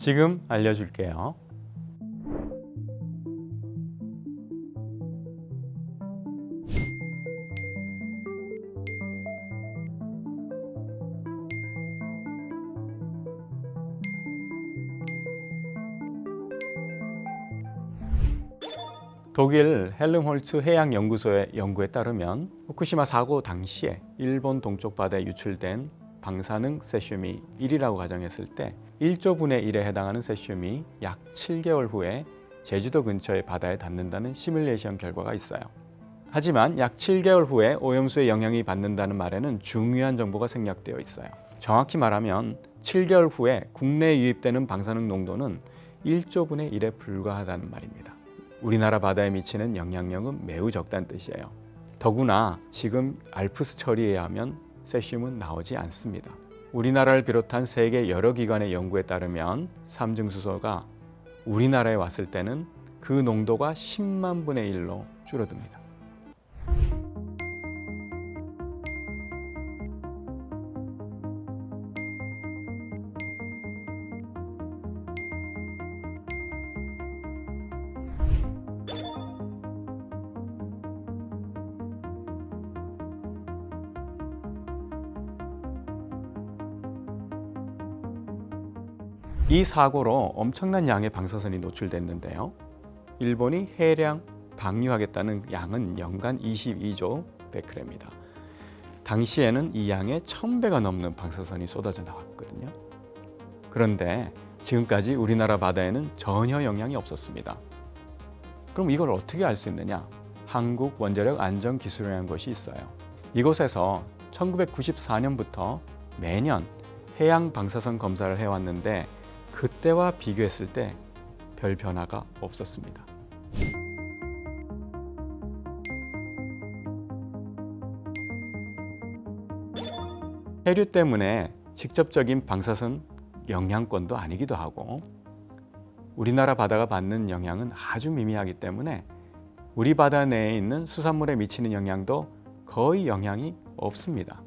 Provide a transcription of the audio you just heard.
지금 알려줄게요. 독일 헬름홀츠 해양연구소의 연구에 따르면 후쿠시마 사고 당시에 일본 동쪽 바다에 유출된 방사능 세슘이 1이라고 가정했을 때 1조 분의 1에 해당하는 세슘이 약 7개월 후에 제주도 근처의 바다에 닿는다는 시뮬레이션 결과가 있어요. 하지만 약 7개월 후에 오염수의 영향이 받는다는 말에는 중요한 정보가 생략되어 있어요. 정확히 말하면 7개월 후에 국내에 유입되는 방사능 농도는 1조 분의 1에 불과하다는 말입니다. 우리나라 바다에 미치는 영향력은 매우 적다는 뜻이에요. 더구나 지금 알프스 처리에 하면 세슘은 나오지 않습니다. 우리나라를 비롯한 세계 여러 기관의 연구에 따르면 삼중수소가 우리나라에 왔을 때는 그 농도가 10만 분의 1로 줄어듭니다. 이 사고로 엄청난 양의 방사선이 노출됐는데요. 일본이 해량 방류하겠다는 양은 연간 22조 베크레입니다. 당시에는 이 양의 1000배가 넘는 방사선이 쏟아져 나왔거든요. 그런데 지금까지 우리나라 바다에는 전혀 영향이 없었습니다. 그럼 이걸 어떻게 알 수 있느냐? 한국 원자력 안전 기술이라는 것이 있어요. 이곳에서 1994년부터 매년 해양 방사선 검사를 해왔는데 그때와 비교했을 때 별 변화가 없었습니다. 해류 때문에 직접적인 방사선 영향권도 아니기도 하고 우리나라 바다가 받는 영향은 아주 미미하기 때문에 우리 바다 내에 있는 수산물에 미치는 영향도 거의 영향이 없습니다.